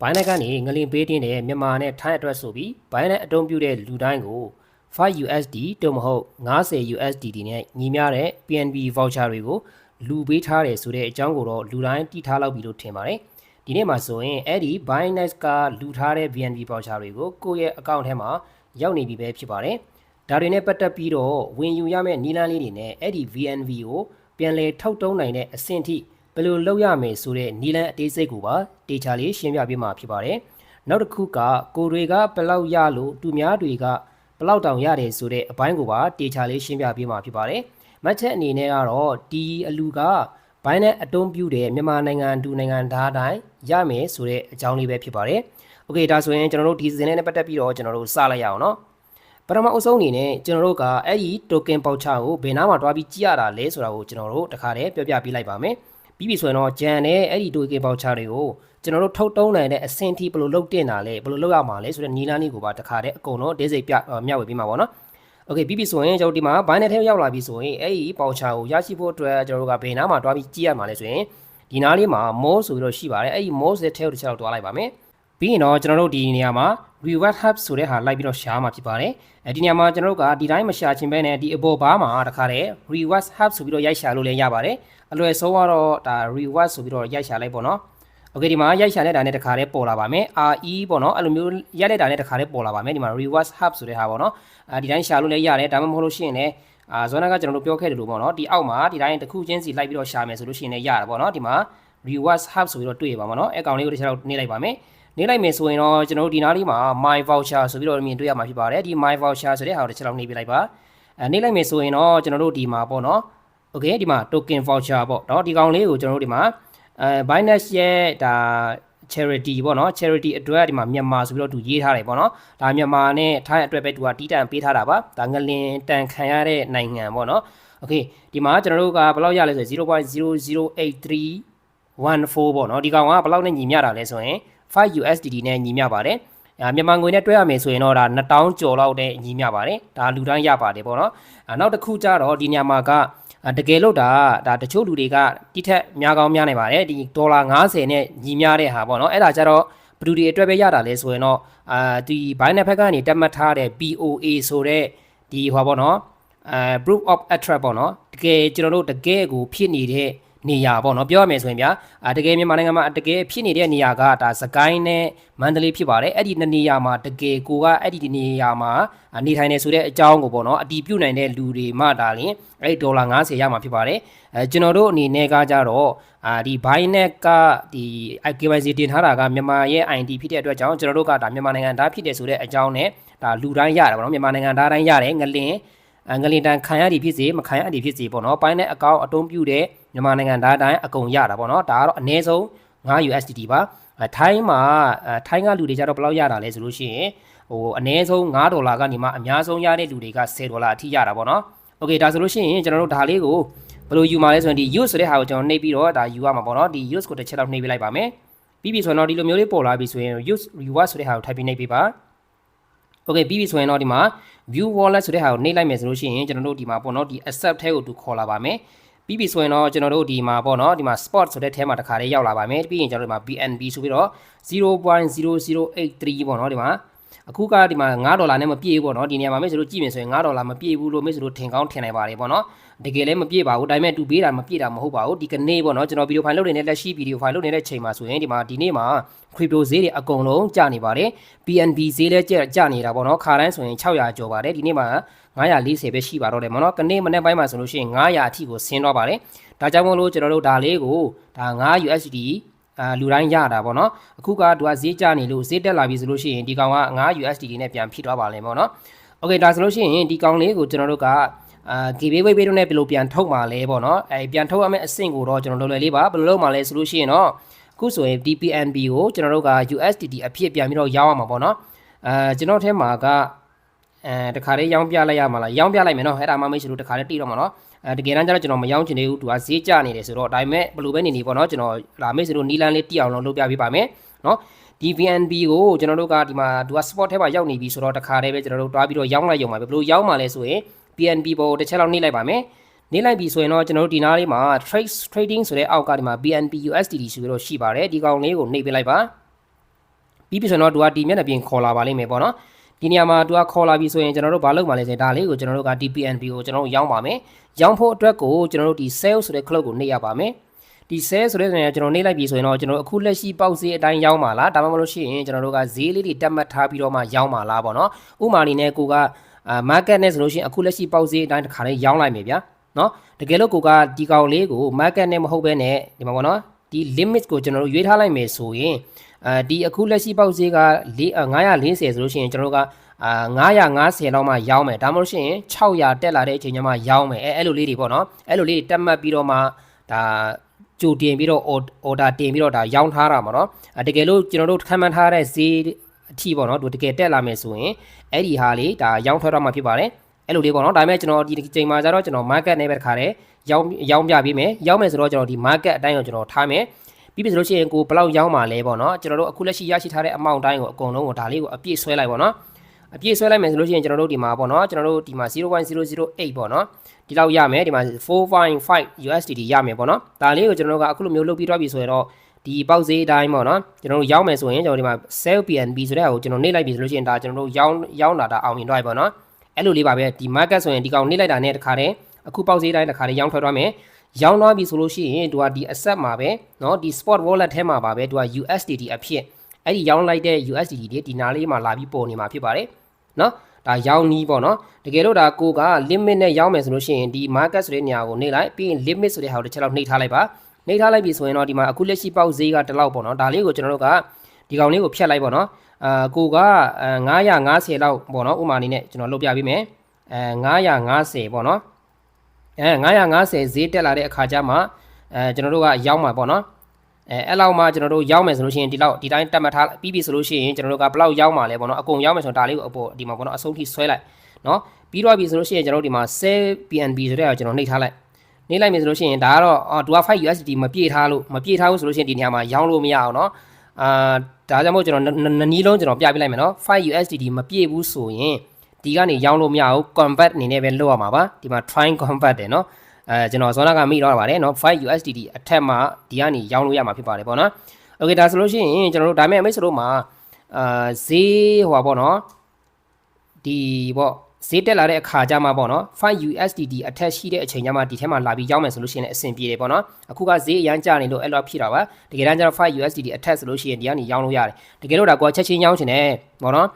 ဘိုင်း net ကနေငလင်ပေးတင်းတဲ့မြန်မာနဲ့ထိုင်းအတွက်ဆိုပြီးဘိုင်း net အတုံးပြုတဲ့လူတိုင်းကို 5USD တို့မဟုတ် 90USDT နဲ့ညီမျှတဲ့ PNB voucher တွေကိုလူပေးထားတယ်ဆိုတဲ့အကြောင်းကိုတော့လူတိုင်းတည်ထားလောက်ပြီလို့ထင်ပါတယ်ဒီနေ့မှာဆိုရင်အဲ့ဒီ Binance ကလူထားတဲ့ BNB voucher တွေကိုကိုယ့်ရဲ့ account ထဲမှာရောက်နေပြီပဲဖြစ်ပါတယ်ဒါတွေနဲ့ပတ်သက်ပြီးတော့ဝင်ယူရမယ့်နီလန်းလေးတွေနဲ့အဲ့ဒီ VNV ကိုပြန်လည်ထုတ်တုံးနိုင်တဲ့အဆင့်ထိဘ ယ်လိုလုပ်ရမယ်ဆိုတဲ့နီလန်းအသေးစိတ်ကိုပါတေချာလေးရှင်းပြပေးမှာဖြစ်ပါတယ်နောက်တစ်ခုကကိုတွေကဘယ်လောက်ရလို့သူများတွေကဘယ်လောက်တောင်ရတယ်ဆိုတဲ့အပိုင်းကိုပါတေချာလေးရှင်းပြပေးမှာဖြစ်ပါတယ်မတ်ချက်အနေနဲ့ကတော့ဒီအလူကဘိုင်းနဲ့အတုံးပြူတဲ့မြန်မာနိုင်ငံဒူနိုင်ငံသားတိုင်းရမယ်ဆိုတဲ့အကြောင်းလေးပဲဖြစ်ပါတယ်။ Okay ဒါဆိုရင်ကျွန်တော်တို့ဒီစီစဉ်လေးနဲ့ပတ်သက်ပြီးတော့ကျွန်တော်တို့စလိုက်ရအောင်နော်။ပထမအဆုံးအနေနဲ့ကျွန်တော်တို့ကအဲ့ဒီ token voucher ကိုဘယ်နားမှာတွားပြီးကြည့်ရတာလဲဆိုတာကိုကျွန်တော်တို့တခါတည်းပြောပြပေးလိုက်ပါမယ်။ ပြီးပြီဆိုရင်တော့ဂျန်နဲ့အဲ့ဒီ token voucher တွေကိုကျွန်တော်တို့ထုတ်တုံးနိုင်တဲ့အဆင့်ထိဘယ်လိုလုပ်တင်တာလဲဘယ်လိုလုပ်ရမှာလဲဆိုတဲ့နီလာနီကိုပါတခါတည်းအကုန်လုံးဒေးစိတ်ပြမျှဝေပေးမှာပေါ့နော်။ Okay ပြီးပြီဆိုရင်ကျွန်တော်ဒီမှာ binary ထဲရောက်လာပြီဆိုရင်အဲ့ဒီပေါင်ချာကိုရရှိဖို့အတွက်ကျွန်တော်တို့ကဘယ်နားမှာတွားပြီးကြည့်ရမှာလဲဆိုရင်ဒီနားလေးမှာ more ဆိုပြီးတော့ရှိပါတယ်အဲ့ဒီ more တဲ့ထဲကိုတစ်ချက်တော့တွားလိုက်ပါမယ် ပြီးရင်တော့ကျွန်တော်တို့ဒီနေရာမှာ reward hub ဆိုတဲ့ဟာလိုက်ပြီးတော့ရှားမှာဖြစ်ပါတယ်အဲဒီနေရာမှာကျွန်တော်တို့ကဒီတိုင်းမရှာချင်ဘဲနဲ့ဒီအပေါ်ဘားမှာတခါတည်း reward hub ဆိုပြီးတော့ရိုက်ရှာလို့လည်းရပါတယ်အလွယ်ဆုံးကတော့ဒါ reward ဆိုပြီးတော့ရိုက်ရှာလိုက်ပေါ့နော်โอเคဒီမှာရိုက်ရှာလိုက်တာနဲ့တခါတည်းပေါ်လာပါမယ် RE ပေါ့နော်အဲ့လိုမျိုးရိုက်လိုက်တာနဲ့တခါတည်းပေါ်လာပါမယ်ဒီမှာ reverse hub ဆိုတဲ့ဟာပေါ့နော်အဲဒီတိုင်းရှာလို့လည်းရတယ်ဒါမှမဟုတ်လို့ရှိရင်လည်းအာဇွန်နာကကျွန်တော်တို့ပြောခဲ့တယ်လို့ပေါ့နော်ဒီအောက်မှာဒီတိုင်းတစ်ခုချင်းစီလိုက်ပြီးတော့ရှာမယ်ဆိုလို့ရှိရင်လည်းရတယ်ပေါ့နော်ဒီမှာ reverse hub ဆိုပြီးတော့တွေ့ရပါမှာနော်အဲကောင်လေးကိုတစ်ချက်တော့နေလိုက်ပါမယ် နေလိုက်မယ်ဆိုရင်တော့ကျွန်တော်တို့ဒီနားလေးမှာ my voucher ဆိုပြီးတော့မြင်တွေ့ရမှာဖြစ်ပါတယ်ဒီ my voucher ဆိုတဲ့ဟာကိုတစ်ချက်တော့နေပြလိုက်ပါအဲနေလိုက်မယ်ဆိုရင်တော့ကျွန်တော်တို့ဒီမှာပေါ့နော် okay ဒီမှာ token voucher ပေါ့เนาะဒီကောင်လေးကိုကျွန်တော်တို့ဒီမှာအဲ Binance ရဲ့ဒါ charity ပေါ့နော် charity အတွက်ဒီမှာမြန်မာဆိုပြီးတော့သူရေးထားတယ်ပေါ့နော်ဒါမြန်မာနဲ့ထိုင်းအတွက်ပဲသူကတီးတန်ပေးထားတာပါဒါငလင်တန်ခံရတဲ့နိုင်ငံပေါ့နော်โอเคဒီမှာကျွန်တော်တို့ကဘယ်လောက်ရလဲဆိုရင်0.00831 ပေါ့နော်ဒီကောင်ကဘယ်လောက်နဲ့ညီမျှတာလဲဆိုရင် 5 USDT နဲ့ညီမျှပါတယ်အာမြန်မာငွေနဲ့တွဲရမယ်ဆိုရင်တော့ဒါ2000ကျော်လောက်နဲ့ညီမျှပါတယ်ဒါလူတိုင်းရပါတယ်ပေါ့နော်နောက်တစ်ခုကျတော့ဒီညမှာကတကယ်လို့ဒါဒါတချို့လူတွေကတိထက်များကောင်းများနေပါတယ်ဒီဒေါ်လာ90နဲ့ညီမျှတဲ့ဟာပေါ့နော်အဲ့ဒါကြတော့ဘယ်သူတွေအတွက်ပဲရတာလဲဆိုရင်တော့အာဒီဘိုင်းနယ်ဖက်ကနေတက်မှတ်ထားတဲ့ BOA ဆိုတဲ့ဒီဟောပေါ့နော်အဲ proof of attract ပေါ့နော်တကယ်ကျွန်တော်တို့တကယ်ကိုဖြစ်နေတဲ့ နေရာပေါ့နော်ပြောရမယ်ဆိုရင်ဗျာအာတကယ်မြန်မာနိုင်ငံမှာတကယ်ဖြစ်နေတဲ့နေရာကဒါစကိုင်းနဲ့မန္တလေးဖြစ်ပါတယ်အဲ့ဒီနှစ်နေရာမှာတကယ်ကိုကအဲ့ဒီနေရာမှာနေထိုင်နေဆိုတဲ့အကြောင်းကိုပေါ့နော်အတီးပြုတ်နိုင်တဲ့လူတွေမှဒါလင်အဲ့ဒီဒေါ်လာ90ရမှာဖြစ်ပါတယ်အဲကျွန်တော်တို့အနေနဲ့ကကြတော့အာဒီ Binance ကဒီ KYC တင်ထားတာကမြန်မာရဲ့ ID ဖြစ်တဲ့အတွက်ကြောင့်ကျွန်တော်တို့ကဒါမြန်မာနိုင်ငံသားဖြစ်တယ်ဆိုတဲ့အကြောင်းနဲ့ဒါလူတိုင်းရတယ်ပေါ့နော်မြန်မာနိုင်ငံသားတိုင်းရတယ်ငလင် ငလင်တန်ခံရသည်ဖြစ်စေမခံရသည်ဖြစ်စေပေါ့နော်ပိုင်းတဲ့အကောင့်အတုံးပြုတဲ့မြန်မာနိုင်ငံသားတိုင်းအကုန်ရတာပေါ့နော်ဒါကတော့အနည်းဆုံး9 USDT ပါထိုင်းမှာထိုင်းကလူတွေကြတော့ဘယ်လောက်ရတာလဲဆိုလို့ရှိရင်ဟိုအနည်းဆုံး9ဒေါ်လာကနေမှအများဆုံးရတဲ့လူတွေက10ဒေါ်လာအထိရတာပေါ့နော်โอเคဒါဆိုလို့ရှိရင်ကျွန်တော်တို့ဒါလေးကိုဘယ်လိုယူမှာလဲဆိုရင်ဒီ use ဆိုတဲ့ဟာကိုကျွန်တော်နှိပ်ပြီးတော့ဒါယူရမှာပေါ့နော်ဒီ use ကိုတစ်ချက်တော့နှိပ်ပေးလိုက်ပါမယ်ပြီးပြီဆိုတော့ဒီလိုမျိုးလေးပေါ်လာပြီဆိုရင် use reward ဆိုတဲ့ဟာကို type ပြီးနှိပ်ပေးပါ okay ပြီးပြီဆိုရင်တော့ဒီမှာ view wallet ဆိုတဲ့ဟာကိုနှိပ်လိုက်မယ်ဆိုလို့ရှိရင်ကျွန်တော်တို့ဒီမှာပေါ့နော်ဒီ accept ထဲကိုသူခေါ်လာပါမယ်ပြီးပြီဆိုရင်တော့ကျွန်တော်တို့ဒီမှာပေါ့နော်ဒီမှာ spot ဆိုတဲ့ထဲမှာတစ်ခါလေးရောက်လာပါမယ်ပြီးရင်ကျွန်တော်တို့ဒီမှာ BNB ဆိုပြီးတော့0.0083ပေါ့နော်ဒီမှာ အခုကဒီမှာ9ဒေါ်လာနဲ့မပြည့်ဘူးပေါ့နော်ဒီနေရာမှာမေ့ဆိုလို့ကြည့်မယ်ဆိုရင်9ဒေါ်လာမပြည့်ဘူးလို့မေ့ဆိုလို့ထင်ကောင်းထင်နိုင်ပါတယ်ပေါ့နော်တကယ်လည်းမပြည့်ပါဘူးဒါပေမဲ့သူပေးတာမပြည့်တာမဟုတ်ပါဘူးဒီကနေ့ပေါ့နော်ကျွန်တော်ဗီဒီယိုဖိုင်လုပ်နေတဲ့လက်ရှိဗီဒီယိုဖိုင်လုပ်နေတဲ့ချိန်မှာဆိုရင်ဒီမှာဒီနေ့မှာ crypto ဈေးတွေအကုန်လုံးကျနေပါတယ် BNB ဈေးလည်းကျကျနေတာပေါ့နော်ခါတိုင်းဆိုရင်600ကျော်ပါတယ်ဒီနေ့မှာ940ပဲရှိပါတော့တယ်ပေါ့နော်ကနေ့မနေ့ပိုင်းမှာဆိုလို့ရှိရင်900အထိကိုဆင်းတော့ပါတယ်ဒါကြောင့်မို့လို့ကျွန်တော်တို့ဒါလေးကိုဒါ9 USD အာလူတိုင်းရတာပေါ့နော်အခုကသူကဈေးကျနေလို့ဈေးတက်လာပြီဆိုလို့ရှိရင်ဒီကောင်က9 USDT နဲ့ပြန်ဖြစ်သွားပါလိမ့်ပေါ့နော်โอเคဒါဆိုလို့ရှိရင်ဒီကောင်လေးကိုကျွန်တော်တို့ကအာ giveaway ပေးတော့ねဘယ်လိုပြန်ထုတ်မှာလဲပေါ့နော်အဲပြန်ထုတ်ရမယ့်အဆင့်ကိုတော့ကျွန်တော်လွယ်လွယ်လေးပါဘယ်လိုလုပ်မှာလဲဆိုလို့ရှိရင်တော့အခုဆိုရင် DPNB ကိုကျွန်တော်တို့က USDT အဖြစ်ပြန်ပြီးတော့ရောင်းရမှာပေါ့နော်အဲကျွန်တော်ထဲမှာကအဲတခါလေးရောင်းပြလိုက်ရမှာလားရောင်းပြလိုက်မယ်နော်အဲ့ဒါမှမရှိလို့တခါလေးတိတော့မှာနော် အဲတကယ်တမ်းကျတော့ကျွန်တော်မရောင်းချင်သေးဘူးသူကဈေးကျနေတယ်ဆိုတော့ဒါပေမဲ့ဘယ်လိုပဲနေနေပေါ့နော်ကျွန်တော်လာမေ့စလို့နီလန်းလေးတိအောင်လုံးလုပ်ပြပေးပါမယ်နော်ဒီ VNB ကိုကျွန်တော်တို့ကဒီမှာသူက spot ထဲမှာရောက်နေပြီဆိုတော့တခါတည်းပဲကျွန်တော်တို့တွားပြီးတော့ရောင်းလိုက်ရုံပါပဲဘယ်လိုရောင်းမှာလဲဆိုရင် PNB ပေါ်တစ်ချက်လောက်နှိပ်လိုက်ပါမယ်နှိပ်လိုက်ပြီဆိုရင်တော့ကျွန်တော်တို့ဒီနားလေးမှာ trade trading ဆိုတဲ့အောက်ကဒီမှာ BNB USDT ဆိုပြီးတော့ရှိပါတယ်ဒီကောင်လေးကိုနှိပ်ပေးလိုက်ပါပြီးပြီဆိုတော့သူကဒီမျက်နှာပြင်ခေါ်လာပါလိမ့်မယ်ပေါ့နော် ဒီနေရာမှာသူကခေါ်လာပြီဆိုရင်ကျွန်တော်တို့ဘာလုပ်မှာလဲဆိုရင်ဒါလေးကိုကျွန်တော်တို့က DPNB ကိုကျွန်တော်တို့ရောင်းပါမယ်ရောင်းဖို့အတွက်ကိုကျွန်တော်တို့ဒီ sales ဆိုတဲ့ club ကိုနှိပ်ရပါမယ်ဒီ sale ဆိုတဲ့နေရာကျွန်တော်နှိပ်လိုက်ပြီဆိုရင်တော့ကျွန်တော်အခုလက်ရှိပေါက်ဈေးအတိုင်းရောင်းပါလားဒါမှမဟုတ်လို့ရှိရင်ကျွန်တော်တို့ကဈေးလေးတွေတက်မှတ်ထားပြီးတော့မှရောင်းပါလားပေါ့နော်ဥမာအနေနဲ့ကိုကအာ market နဲ့ဆိုလို့ရှိရင်အခုလက်ရှိပေါက်ဈေးအတိုင်းတစ်ခါလေးရောင်းလိုက်မယ်ဗျာနော်တကယ်လို့ကိုကဒီကောင်လေးကို market နဲ့မဟုတ်ဘဲနဲ့ဒီမှာပေါ့နော်ဒီ limit ကိုကျွန်တော်တို့ရွေးထားလိုက်မယ်ဆိုရင် အဲဒီအခုလက်ရှိပေါက်ဈေးက940ဆိုလို့ရှိရင်ကျွန်တော်တို့ကအာ950လောက်မှရောင်းမယ်ဒါမှမဟုတ်ရှင်600တက်လာတဲ့အချိန်ကျမှရောင်းမယ်အဲအဲ့လိုလေးတွေပေါ့နော်အဲ့လိုလေးတွေတက်မှတ်ပြီးတော့မှဒါကြိုတင်ပြီးတော့ order တင်ပြီးတော့ဒါရောင်းထားတာပေါ့နော်တကယ်လို့ကျွန်တော်တို့ခံမှန်းထားတဲ့ဈေးအထိပေါ့နော်သူတကယ်တက်လာမယ်ဆိုရင်အဲ့ဒီဟာလေးဒါရောင်းထွက်တော့မှဖြစ်ပါတယ်အဲ့လိုလေးပေါ့နော်ဒါပေမဲ့ကျွန်တော်ဒီချိန်မှာကျတော့ကျွန်တော် market နဲ့ပဲတခါတည်းရောင်းရောင်းပြပေးမယ်ရောင်းမယ်ဆိုတော့ကျွန်တော်ဒီ market အတိုင်းကိုကျွန်တော်ထားမယ် ပြီးပြီဆိုလို့ရှိရင်ကိုဘယ်လောက်ရောင်းမှာလဲပေါ့နော်ကျွန်တော်တို့အခုလက်ရှိရရှိထားတဲ့အမောင့်တိုင်းကိုအကုန်လုံးကိုဒါလေးကိုအပြည့်ဆွဲလိုက်ပေါ့နော်အပြည့်ဆွဲလိုက်မယ်ဆိုလို့ရှိရင်ကျွန်တော်တို့ဒီမှာပေါ့နော်ကျွန်တော်တို့ဒီမှာ0.008ပေါ့နော်ဒီလောက်ရမယ်ဒီမှာ4.5 USDT ရမယ်ပေါ့နော်ဒါလေးကိုကျွန်တော်တို့ကအခုလိုမျိုးလုပ်ပြီးတော့ပြီဆိုရင်တော့ဒီပေါက်ဈေးအတိုင်းပေါ့နော်ကျွန်တော်တို့ရောင်းမယ်ဆိုရင်ကျွန်တော်ဒီမှာ sell PNB ဆိုတဲ့ဟာကိုကျွန်တော်နှိပ်လိုက်ပြီဆိုလို့ရှိရင်ဒါကျွန်တော်တို့ရောင်းရောင်းလာတာအောင်မြင်တော့ပြီပေါ့နော်အဲ့လိုလေးပါပဲဒီ market ဆိုရင်ဒီကောင်နှိပ်လိုက်တာနဲ့တခါတည်းအခုပေါက်ဈေးတိုင်းတခါတည်းရောင်းထွက်သွားမယ် ရောင်းသွားပြီဆိုလို့ရှိရင်သူကဒီ asset မှာပဲเนาะဒီ spot wallet ထဲမှာပါပဲသူက USDT အဖြစ်အဲ့ဒီရောင်းလိုက်တဲ့ USDT တွေဒီနားလေးမှာလာပြီးပေါ်နေမှာဖြစ်ပါတယ်เนาะဒါရောင်းနီးပေါ့เนาะတကယ်လို့ဒါကိုက limit နဲ့ရောင်းမယ်ဆိုလို့ရှိရင်ဒီ market ဆိုတဲ့နေရာကိုနှိပ်လိုက်ပြီးရင် limit ဆိုတဲ့ဟာကိုတစ်ချက်လောက်နှိပ်ထားလိုက်ပါနှိပ်ထားလိုက်ပြီဆိုရင်တော့ဒီမှာအခုလက်ရှိပေါက်ဈေးကတစ်လောက်ပေါ့เนาะဒါလေးကိုကျွန်တော်တို့ကဒီကောင်လေးကိုဖြတ်လိုက်ပေါ့เนาะအာကိုက950လောက်ပေါ့เนาะဥမာအနေနဲ့ကျွန်တော်လုပ်ပြပေးမယ်အဲ950ပေါ့เนาะ အဲ950ဈေးတက်လာတဲ့အခါကျမှအဲကျွန်တော်တို့ကရောက်မှာပေါ့နော်အဲအဲ့လောက်မှကျွန်တော်တို့ရောက်မယ်ဆိုလို့ရှိရင်ဒီလောက်ဒီတိုင်းတက်မှတ်ထားပြီးပြီဆိုလို့ရှိရင်ကျွန်တော်တို့ကဘယ်လောက်ရောက်မှာလဲပေါ့နော်အကုန်ရောက်မယ်ဆိုတော့ဒါလေးကိုအပေါ်ဒီမှာပေါ့နော်အဆုံးထိဆွဲလိုက်နော်ပြီးတော့ပြီဆိုလို့ရှိရင်ကျွန်တော်တို့ဒီမှာ sell PNB ဆိုတဲ့ဟာကျွန်တော်နှိပ်ထားလိုက်နှိပ်လိုက်မယ်ဆိုလို့ရှိရင်ဒါကတော့အော်သူက5 USDT မပြေထားလို့မပြေထားဘူးဆိုလို့ရှိရင်ဒီနေရာမှာရောင်းလို့မရအောင်နော်အာဒါကြောင့်မို့ကျွန်တော်နနီးလုံးကျွန်တော်ပြပြလိုက်မယ်နော်5 USDT မပြေဘူးဆိုရင် ဒီကနေရောင်းလို့မရဘူး convert အနေနဲ့ပဲလုပ်ရမှာပါဒီမှာ try convert တယ်နော်အဲကျွန်တော်ဇောနာကမိတော့ပါတယ်နော်5 USDT အထက်မှာဒီကနေရောင်းလို့ရမှာဖြစ်ပါတယ်ပေါ့နော်โอเคဒါဆိုလို့ရှိရင်ကျွန်တော်တို့ဒါမဲ့မိတ်ဆွေတို့မှာအာဈေးဟိုပါပေါ့နော်ဒီပေါ့ဈေးတက်လာတဲ့အခါကျမှပေါ့နော်5 USDT အထက်ရှိတဲ့အချိန်ကျမှဒီထဲမှာလာပြီးရောင်းမယ်ဆိုလို့ရှိရင်လည်းအဆင်ပြေတယ်ပေါ့နော်အခုကဈေးအရန်ကျနေလို့အဲ့လိုဖြစ်တာပါတကယ်တမ်းကျတော့5 USDT အထက်ဆိုလို့ရှိရင်ဒီကနေရောင်းလို့ရတယ်တကယ်လို့ဒါကိုချက်ချင်းရောင်းချင်တယ်ပေါ့နော်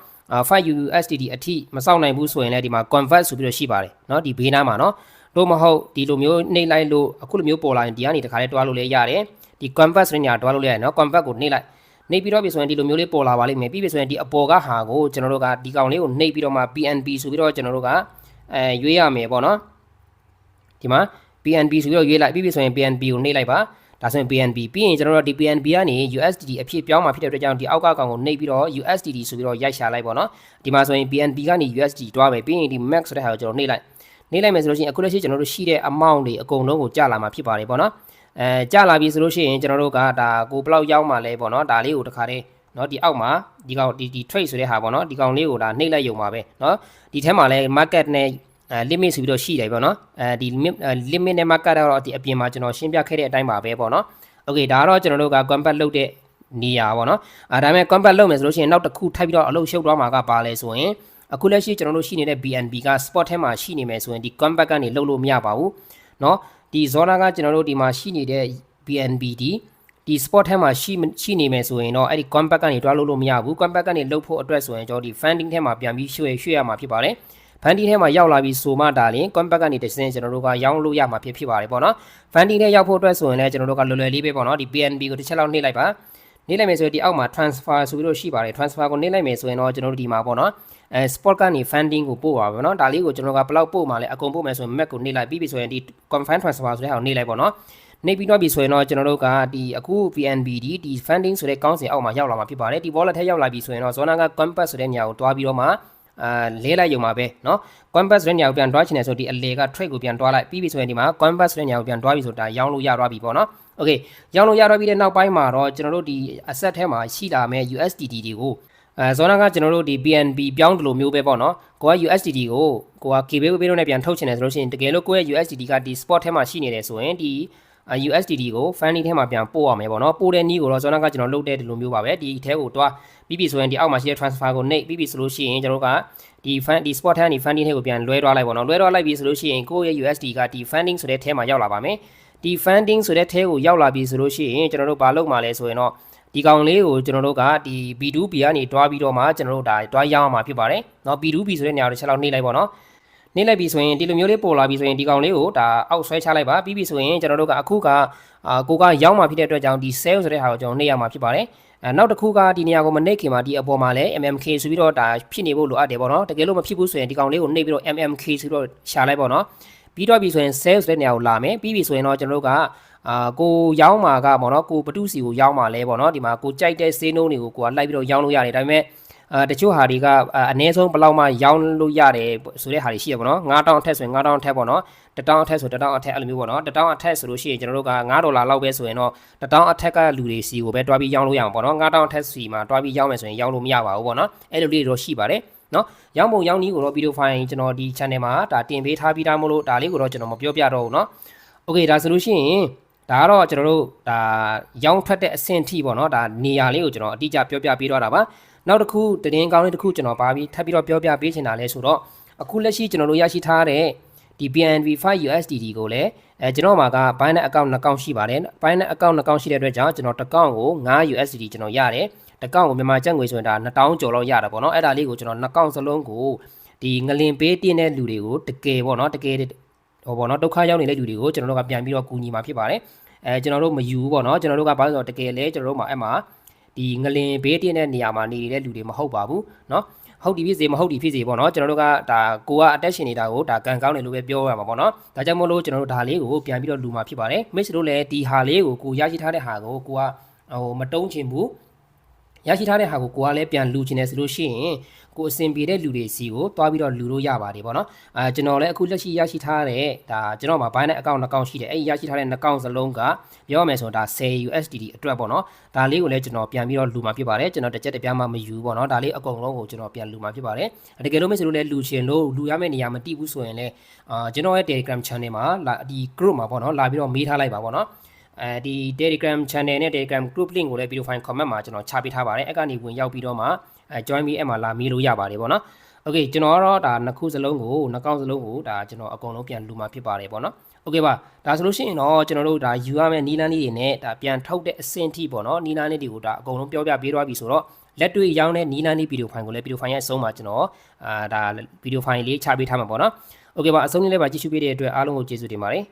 5 USDT အထိမစောင့်နိုင်ဘူးဆိုရင်လည်းဒီမှာ convert ဆိုပြီးတော့ရှိပါတယ်เนาะဒီဘေးနားမှာเนาะလို့မဟုတ်ဒီလိုမျိုးနှိပ်လိုက်လို့အခုလိုမျိုးပေါ်လာရင်ဒီကနေတခါလေးတွားလို့လည်းရတယ်ဒီ convert ဆိုတဲ့နေရာတွားလို့လည်းရတယ်เนาะ convert ကိုနှိပ်လိုက်နှိပ်ပြီးတော့ပြီဆိုရင်ဒီလိုမျိုးလေးပေါ်လာပါလိမ့်မယ်ပြီးပြီဆိုရင်ဒီအပေါ်ကဟာကိုကျွန်တော်တို့ကဒီကောင်လေးကိုနှိပ်ပြီးတော့မှ PNB ဆိုပြီးတော့ကျွန်တော်တို့ကအဲရွေးရမယ်ပေါ့เนาะဒီမှာ PNB ဆိုပြီးတော့ရွေးလိုက်ပြီးပြီဆိုရင် PNB ကိုနှိပ်လိုက်ပါ ဒါဆိုရင် BNB ပြီးရင်ကျွန်တော်တို့ဒီ BNB ကနေ USDT အဖြစ်ပြောင်းมาဖြစ်တဲ့အတွက်ကြောင့်ဒီအောက်ကကောင်ကိုနှိပ်ပြီးတော့ USDT ဆိုပြီးတော့ရိုက်ရှာလိုက်ပေါ့နော်ဒီမှာဆိုရင် BNB ကနေ USD တွားမယ်ပြီးရင်ဒီ max ဆိုတဲ့ဟာကိုကျွန်တော်နှိပ်လိုက်နှိပ်လိုက်မယ်ဆိုလို့ရှိရင်အခုလက်ရှိကျွန်တော်တို့ရှိတဲ့ amount တွေအကုန်လုံးကိုကြာလာမှာဖြစ်ပါတယ်ပေါ့နော်အဲကြာလာပြီဆိုလို့ရှိရင်ကျွန်တော်တို့ကဒါကိုဘယ်လောက်ရောက်မှာလဲပေါ့နော်ဒါလေးကိုတခါတည်းเนาะဒီအောက်မှာဒီကောင်ဒီဒီ trade ဆိုတဲ့ဟာပေါ့နော်ဒီကောင်လေးကိုဒါနှိပ်လိုက်ရုံပါပဲเนาะဒီထဲမှာလဲ market နဲ့ အဲ limit ဆိုပြီးတော့ရှိတယ်ပေါ့နော်အဲဒီ limit limit နဲ့ market ကတော့ဒီအပြင်မှာကျွန်တော်ရှင်းပြခဲ့တဲ့အတိုင်းပါပဲပေါ့နော်โอเคဒါကတော့ကျွန်တော်တို့က combat လုပ်တဲ့နေရာပေါ့နော်အဲဒါပေမဲ့ combat လုပ်မယ်ဆိုလို့ရှိရင်နောက်တစ်ခုထိုက်ပြီးတော့အလုပ်ရှုပ်သွားမှာကပါလဲဆိုရင်အခုလက်ရှိကျွန်တော်တို့ရှိနေတဲ့ BNB က spot ထဲမှာရှိနေမယ်ဆိုရင်ဒီ combat ကနေလုပ်လို့မရပါဘူးเนาะဒီ zona ကကျွန်တော်တို့ဒီမှာရှိနေတဲ့ BNB ဒီဒီ spot ထဲမှာရှိရှိနေမယ်ဆိုရင်တော့အဲ့ဒီ combat ကနေတွားလို့လို့မရဘူး combat ကနေလုပ်ဖို့အတွက်ဆိုရင်ကျွန်တော်ဒီ funding ထဲမှာပြန်ပြီးရွှေ့ရွှေ့ရမှာဖြစ်ပါတယ် ဖန်တီထဲမှာရောက်လာပြီးဆိုမှဒါလင် compact ကနေတစ်စင်းကျွန်တော်တို့ကရောင်းလို့ရမှာဖြစ်ဖြစ်ပါတယ်ပေါ့နော်ဖန်တီထဲရောက်ဖို့အတွက်ဆိုရင်လည်းကျွန်တော်တို့ကလွယ်လွယ်လေးပဲပေါ့နော်ဒီ PNB ကိုတစ်ချက်လောက်နှိပ်လိုက်ပါနှိပ်လိုက်မယ်ဆိုရင်ဒီအောက်မှာ transfer ဆိုပြီးတော့ရှိပါတယ် transfer ကိုနှိပ်လိုက်မယ်ဆိုရင်တော့ကျွန်တော်တို့ဒီမှာပေါ့နော်အဲ sport ကနေ funding ကိုပို့ပါပဲเนาะဒါလေးကိုကျွန်တော်ကဘယ်လောက်ပို့မှာလဲအကုန်ပို့မယ်ဆိုရင် mac ကိုနှိပ်လိုက်ပြီးပြီဆိုရင်ဒီ confirm transfer ဆိုတဲ့ဟာကိုနှိပ်လိုက်ပေါ့เนาะနှိပ်ပြီးတော့ပြီဆိုရင်တော့ကျွန်တော်တို့ကဒီအခု PNB ဒီဒီ funding ဆိုတဲ့ကောင်းစဉ်အောက်မှာရောက်လာမှာဖြစ်ပါတယ်ဒီ wallet ထဲရောက်လာပြီဆိုရင်တော့ zona က compass ဆိုတဲ့နေရာကိုတွားပြီးတော့မှ အာလဲလိုက်ရုံပါပဲเนาะ compass တဲ့ညောင်ပြန်တွားချင်တယ်ဆိုဒီအလေက trade ကိုပြန်တွားလိုက်ပြီးပြီဆိုရင်ဒီမှာ compass တဲ့ညောင်ပြန်တွားပြီဆိုတာရောင်းလို့ရသွားပြီပေါ့နော် okay ရောင်းလို့ရတော့ပြီးတဲ့နောက်ပိုင်းမှာတော့ကျွန်တော်တို့ဒီ asset ထဲမှာရှိလာမဲ့ USDT တွေကိုအဲဇောနာကကျွန်တော်တို့ဒီ BNB ပြောင်းတယ်လို့မျိုးပဲပေါ့နော်ကိုက USDT ကိုကိုက KB ပေးလို့နဲ့ပြန်ထုတ်ချင်တယ်ဆိုလို့ရှိရင်တကယ်လို့ကိုရဲ့ USDT ကဒီ spot ထဲမှာရှိနေတယ်ဆိုရင်ဒီ အာ USDT ကို funny ထဲမှာပြန်ပို့ရမယ်ပေါ့နော်ပို့တဲ့နည်းကိုတော့ကျွန်တော်ကကျွန်တော်လုပ်တဲ့ဒီလိုမျိုးပါပဲဒီအထဲကိုတွားပြီးပြီဆိုရင်ဒီအောက်မှာရှိတဲ့ transfer ကိုနှိပ်ပြီးပြီဆိုလို့ရှိရင်ကျွန်တော်ကဒီ fund ဒီ spot ထန်းဒီ funding ထဲကိုပြန်လွှဲသွားလိုက်ပေါ့နော်လွှဲသွားလိုက်ပြီဆိုလို့ရှိရင်ကိုယ့်ရဲ့ USD ကဒီ funding ဆိုတဲ့ထဲမှာရောက်လာပါမယ်ဒီ funding ဆိုတဲ့ထဲကိုရောက်လာပြီဆိုလို့ရှိရင်ကျွန်တော်တို့ဘာလုပ်မှာလဲဆိုရင်တော့ဒီကောင်လေးကိုကျွန်တော်တို့ကဒီ B2B ကနေတွားပြီးတော့မှကျွန်တော်တို့ဒါတွားရအောင်မှာဖြစ်ပါတယ်။နော် B2B ဆိုတဲ့နေရာကိုတစ်ချက်လောက်နှိပ်လိုက်ပေါ့နော်။ နှိပ်လိုက်ပြီဆိုရင်ဒီလိုမျိုးလေးပေါ်လာပြီဆိုရင်ဒီကောင်လေးကိုဒါအောက်ဆွဲချလိုက်ပါပြီးပြီဆိုရင်ကျွန်တော်တို့ကအခုကအာကိုကရောက်မှာဖြစ်တဲ့အတွက်ကြောင့်ဒီ sale ဆိုတဲ့ဟာကိုကျွန်တော်နှိပ်ရမှာဖြစ်ပါတယ်အဲနောက်တစ်ခုကဒီနေရာကိုမနှိပ်ခင်မှာဒီအပေါ်မှာလည်း MMK ဆိုပြီးတော့ဒါဖြစ်နေဖို့လိုအပ်တယ်ပေါ့နော်တကယ်လို့မဖြစ်ဘူးဆိုရင်ဒီကောင်လေးကိုနှိပ်ပြီးတော့ MMK ဆိုပြီးတော့ရှာလိုက်ပေါ့နော်ပြီးတော့ပြီဆိုရင် sale ဆိုတဲ့နေရာကိုလာမယ်ပြီးပြီဆိုရင်တော့ကျွန်တော်တို့ကအာကိုရောင်းမှာကပေါ့နော်ကိုဘတုစီကိုရောင်းမှာလဲပေါ့နော်ဒီမှာကိုကြိုက်တဲ့စေးနှုံးတွေကိုကိုကလိုက်ပြီးတော့ရောင်းလို့ရတယ်ဒါပေမဲ့ အာတချို့ဟာတွေကအနည်းဆုံးဘယ်လောက်မှရောင်းလို့ရတယ်ဆိုတဲ့ဟာတွေရှိရပေါ့နော်9000အထက်ဆိုရင်9000အထက်ပေါ့နော်1000အထက်ဆို1000အထက်အဲ့လိုမျိုးပေါ့နော်1000အထက်ဆိုလို့ရှိရင်ကျွန်တော်တို့က9ဒေါ်လာလောက်ပဲဆိုရင်တော့1000အထက်ကလူတွေစီကိုပဲတွားပြီးရောင်းလို့ရအောင်ပေါ့နော်9000အထက်စီမှာတွားပြီးရောင်းမယ်ဆိုရင်ရောင်းလို့မရပါဘူးပေါ့နော်အဲ့လိုလေးတွေတော့ရှိပါတယ်နော်ရောင်းပုံရောင်းနည်းကိုတော့ဗီဒီယိုဖိုင်ကျွန်တော်ဒီ channel မှာဒါတင်ပေးထားပြီးသားမို့လို့ဒါလေးကိုတော့ကျွန်တော်မပြောပြတော့ဘူးเนาะโอเคဒါဆိုလို့ရှိရင်ဒါကတော့ကျွန်တော်တို့ဒါရောင်းထွက်တဲ့အဆင့်ထိပေါ့เนาะဒါနေရာလေးကိုကျွန်တော်အတိအကျပြောပြပေးတော့တာပါ နောက်တစ်ခုတည်င်းကောင်းလေးတစ်ခုကျွန်တော်ပါပြီးထပ်ပြီးတော့ပြောပြပေးချင်တာလဲဆိုတော့အခုလက်ရှိကျွန်တော်တို့ရရှိထားတဲ့ဒီ BNB 5 USDT ကိုလည်းအဲကျွန်တော်မှာက Binance account 2 account ရှိပါတယ် Binance account 2 account ရှိတဲ့အတွက်ကြောင့်ကျွန်တော်တစ် account ကို9 USDT ကျွန်တော်ရတယ်တစ် account ကိုမြန်မာကျပ်ငွေဆိုရင်ဒါ1000ကျော်လောက်ရတာပေါ့နော်အဲ့ဒါလေးကိုကျွန်တော်2 account စလုံးကိုဒီငလင်ပေးတင်းတဲ့လူတွေကိုတကယ်ပေါ့နော်တကယ်ဟောပေါ့နော်ဒုက္ခရောက်နေတဲ့လူတွေကိုကျွန်တော်တို့ကပြန်ပြီးတော့ကူညီမှာဖြစ်ပါတယ်အဲကျွန်တော်တို့မယူဘူးပေါ့နော်ကျွန်တော်တို့ကဘာလို့ဆိုတော့တကယ်လဲကျွန်တော်တို့မှာအဲ့မှာ ဒီငလင်ဘေးတင်းတဲ့နေရာမှာနေတဲ့လူတွေမဟုတ်ပါဘူးเนาะဟုတ်ဒီဖြစ်စေမဟုတ်ဒီဖြစ်စေပေါ့နော်ကျွန်တော်တို့ကဒါကိုကအတက်ရှင်နေတာကိုဒါကန်ကောင်းတယ်လို့ပဲပြောရမှာပေါ့နော်ဒါကြောင့်မို့လို့ကျွန်တော်တို့ဒါလေးကိုပြန်ပြီးတော့လူမှာဖြစ်ပါတယ်မိတ်ဆွေတို့လည်းဒီဟာလေးကိုကိုရရှိထားတဲ့ဟာကိုကိုကဟိုမတုံးချင်ဘူးရရှိထားတဲ့ဟာကိုကိုကလည်းပြန်လူချင်တယ်ဆိုလို့ရှိရင် ကိုအစင်ပြေတဲ့လူတွေစီကိုတွားပြီးတော့လူလို့ရပါတယ်ပေါ့နော်အဲကျွန်တော်လည်းအခုလက်ရှိရရှိထားတဲ့ဒါကျွန်တော်မှာ Binance account နှကောင်ရှိတယ်အဲ့ဒီရရှိထားတဲ့နှကောင်စလုံးကပြောရမယ်ဆိုတော့ဒါ10 USDT အတွက်ပေါ့နော်ဒါလေးကိုလည်းကျွန်တော်ပြန်ပြီးတော့လူမှာဖြစ်ပါတယ်ကျွန်တော်တစ်ချက်တစ်ပြားမှမယူပေါ့နော်ဒါလေးအကုန်လုံးကိုကျွန်တော်ပြန်လူမှာဖြစ်ပါတယ်တကယ်လို့မိတ်ဆွေတို့လည်းလူချင်လို့လူရမယ့်နေရာမတိဘူးဆိုရင်လည်းအာကျွန်တော်ရဲ့ Telegram channel မှာလာဒီ group မှာပေါ့နော်လာပြီးတော့မေးထားလိုက်ပါပေါ့နော် အဲဒီ Telegram channel နဲ့ Telegram group link ကိုလည်း video file comment မှာကျွန်တော်ချပေးထားပါတယ်အဲ့ကနေဝင်ရောက်ပြီးတော့မှအဲ join ပြီးအဲ့မှာလာမေးလို့ရပါတယ်ပေါ့နော်โอเคကျွန်တော်ကတော့ဒါနှစ်ခုစလုံးကိုနှစ်ကောင်းစလုံးကိုဒါကျွန်တော်အကုန်လုံးပြန်လူမှာဖြစ်ပါတယ်ပေါ့နော်โอเคပါဒါဆိုလို့ရှိရင်တော့ကျွန်တော်တို့ဒါယူရမယ့်နီးလန်းလေးတွေနဲ့ဒါပြန်ထုတ်တဲ့အဆင့်ထိပေါ့နော်နီးလန်းလေးတွေကိုဒါအကုန်လုံးပြောပြပေးသွားပြီဆိုတော့လက်တွေ့ရောင်းတဲ့နီးလန်းလေးဗီဒီယိုဖိုင်ကိုလည်းဗီဒီယိုဖိုင်ရဲ့အဆုံးမှာကျွန်တော်အာဒါဗီဒီယိုဖိုင်လေးချပေးထားမှာပေါ့နော်โอเคပါအဆုံးလေးလည်းပါကြည့်ရှုပေးတဲ့အတွက်အားလုံးကိုကျေးဇူးတင်ပါတယ်